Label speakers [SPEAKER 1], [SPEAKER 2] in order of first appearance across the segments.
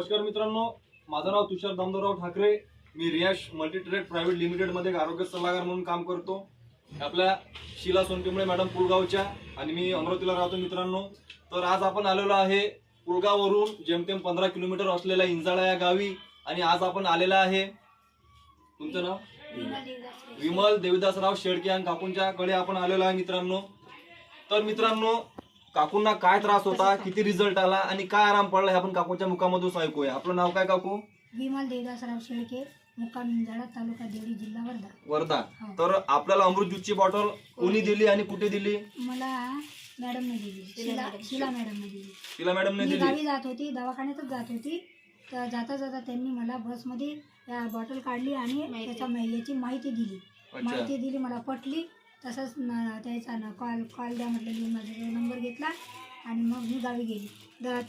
[SPEAKER 1] नमस्कार मित्रांनो माझं नाव तुषार दामोदरराव ठाकरे. मी रियाश मल्टीट्रेड प्रायव्हेट लिमिटेडमध्ये आरोग्य सल्लागार म्हणून काम करतो. आपल्या शिला सोनटिंबळे मॅडम पुलगावच्या आणि मी अमरावतीला राहतो मित्रांनो. तर आज आपण आलेलो आहे पुलगाववरून जेमतेम पंधरा किलोमीटर असलेल्या इंजाळा या गावी आणि आज आपण आलेला आहे. तुमचं नाव? विमल देविदासराव शेळके आणि काकूंच्याकडे आपण आलेलो आहे मित्रांनो. तर मित्रांनो काकूंना काय त्रास होता किती रिझल्ट आला आणि काय आराम पडला हे आपण काकूंच्या मुखामधून ऐकूया. आपलं नाव काय काकू?
[SPEAKER 2] विमल देवदासराव शेळके मुक्काम तालुका देवळी जिल्हा वर्धा.
[SPEAKER 1] वर्धा.
[SPEAKER 2] हो.
[SPEAKER 1] तर आपल्याला अमृत ज्यूसची बॉटल कोणी दिली आणि कुठे दिली?
[SPEAKER 2] मला मॅडमने दिली. शिला शिला मॅडमने दिली.
[SPEAKER 1] तिला मॅडमने
[SPEAKER 2] मी
[SPEAKER 1] दिली.
[SPEAKER 2] गावी जात होती दवाखान्यातच जात होती. तर जाता जाता त्यांनी मला बसमध्ये या बॉटल काढली आणि त्याचा मा- याची माहिती दिली.
[SPEAKER 1] अच्छा.
[SPEAKER 2] माहिती दिली मला पटली. तसंच न- त्याचा ना कॉल कॉल द्या म्हटलं मी माझा नंबर घेतला आणि मग मी गावी गेली. दा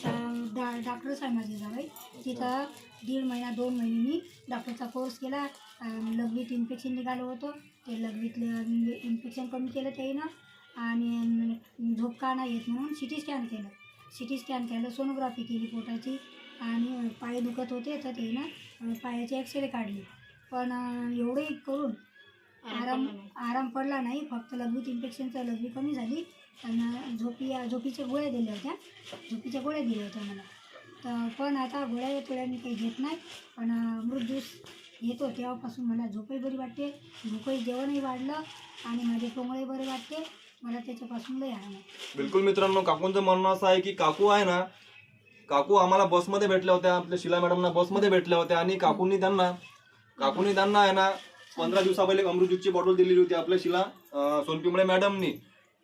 [SPEAKER 2] डा डॉक्टरच आहे माझी जावई तिथं दीड महिना दोन महिने मी डॉक्टरचा कोर्स केला. लघवीत इन्फेक्शन निघालं होतं. ते लघवीतलं इन्फेक्शन म्हणजे कमी केलं त्याईनं. आणि झोपका नाही येत म्हणून सी टी स्कॅन केलं. सी टी स्कॅन केलं सोनोग्राफी केली पोटाची. आणि पाय दुखत होते तर त्याईनं पायाचे एक्सरे काढले. पण एवढे करून आराम आराम पडला नाही. फक्त लघवीत इन्फेक्शनचं लघवी कमी झाली. आणि झोपी झोपीच्या गोळ्या दिल्या होत्या. झोपीच्या गोळ्या दिल्या होत्या मला. तर पण आता गोळ्या थोड्या मी काही घेत नाही. पण अमृत ज्यूस घेतो तेव्हापासून मला झोपही बरी वाटते. भूकही जेवणही वाढलं आणि माझे टोंगळे बरे वाटते. मला त्याच्यापासून लई आराम आहे.
[SPEAKER 1] बिलकुल मित्रांनो काकूंचं म्हणणं असं आहे की काकू आहे ना काकू आम्हाला बसमध्ये भेटल्या होत्या. आपल्या शिला मॅडमना बसमध्ये भेटल्या होत्या. आणि काकूंनी त्यांना काकूंनी त्यांना आहे ना पंधरा दिवसा पहिले अमृत बॉटल दिलेली होती आपल्या शिला सोनपिंबळे मॅडमनी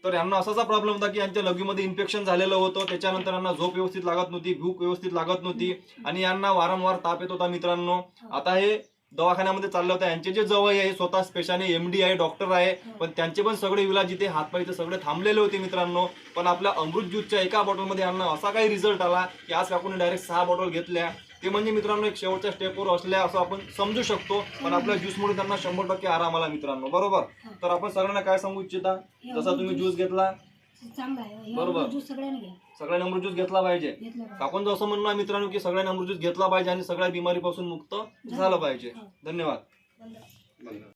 [SPEAKER 1] तर यांना असाचा प्रॉब्लेम होता की यांच्या लघवीमध्ये इन्फेक्शन झालेलं होतं. त्याच्यानंतर यांना झोप व्यवस्थित लागत नव्हती भूक व्यवस्थित लागत नव्हती आणि यांना वारंवार ताप येत होता मित्रांनो. आता हे दवाखान्यामध्ये चाललं होतं यांचे जे जवळ आहे स्वतः स्पेशाने एमडी आहे डॉक्टर आहे. पण त्यांचे पण सगळे इलाज इथे हातपाय इथे सगळे थांबलेले होते मित्रांनो. पण आपल्या अमृत ज्यूसच्या एका बॉटलमध्ये यांना असा काही रिझल्ट आला की आज काकून डायरेक्ट सहा बॉटल घेतल्या. ते म्हणजे मित्रांनो एक शेवटच्या स्टेपवर असल्या असं आपण समजू शकतो. पण आपल्या ज्यूसमुळे त्यांना शंभर टक्के आराम आला मित्रांनो. बरोबर? तर आपण सगळ्यांना काय सांगू इच्छिता? जसा तुम्ही ज्यूस घेतला. बरोबर.
[SPEAKER 2] सगळ्यांनी
[SPEAKER 1] अमृत ज्यूस घेतला पाहिजे. काकूंचं असं म्हणणं मित्रांनो की सगळ्यांनी अमृत ज्यूस घेतला पाहिजे आणि सगळ्या बिमारीपासून मुक्त झालं. पाहिजे.
[SPEAKER 2] हो. धन्यवाद.